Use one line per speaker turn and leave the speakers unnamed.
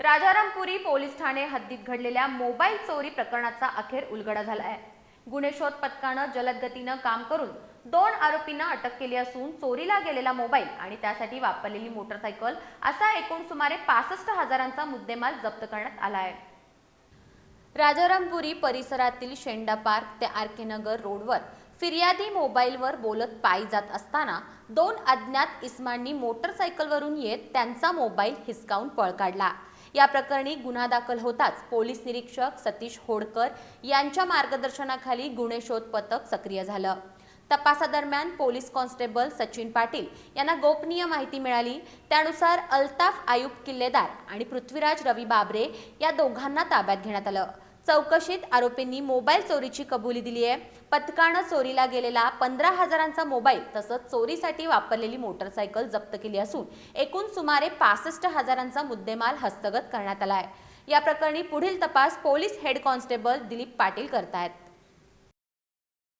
Rajarampuri police Thane हद्दीत घडलेल्या mobile चोरी प्रकरणाचा अखेर उलगडा झाला आहे गुन्हे शोध पथकानं जलद गतीनं काम करून दोन आरोपींना अटक केली असून चोरीला गेलेला मोबाईल आणि त्यासाठी वापरलेली मोटरसायकल असा एकूण सुमारे पासष्ट हजारांचा मुद्देमाल जप्त करण्यात आला आहे राजारामपुरी परिसरातील शेंडा पार्क ते आर के नगर रोडवर फिर्यादी मोबाईलवर बोलत पायी जात असताना दोन अज्ञात इस्मांनी मोटरसायकलवरून येत त्यांचा मोबाईल हिसकावून पळ काढला. या प्रकरणी गुन्हा दाखल होताच पोलीस निरीक्षक सतीश होडकर यांच्या मार्गदर्शनाखाली गुन्हे शोध पथक सक्रिय झालं. तपासादरम्यान पोलीस कॉन्स्टेबल सचिन पाटील यांना गोपनीय माहिती मिळाली. त्यानुसार अल्ताफ आयुब किल्लेदार आणि पृथ्वीराज रवी बाबरे या दोघांना ताब्यात घेण्यात आलं. चौकशीत आरोपींनी मोबाईल चोरीची कबुली दिली आहे. पथकानं चोरीला गेलेला पंधरा हजारांचा मोबाईल तसंच चोरीसाठी वापरलेली मोटरसायकल जप्त केली असून एकूण सुमारे पासष्ट हजारांचा मुद्देमाल हस्तगत करण्यात आला आहे. या प्रकरणी पुढील तपास police head constable Dilip Patil करतायत.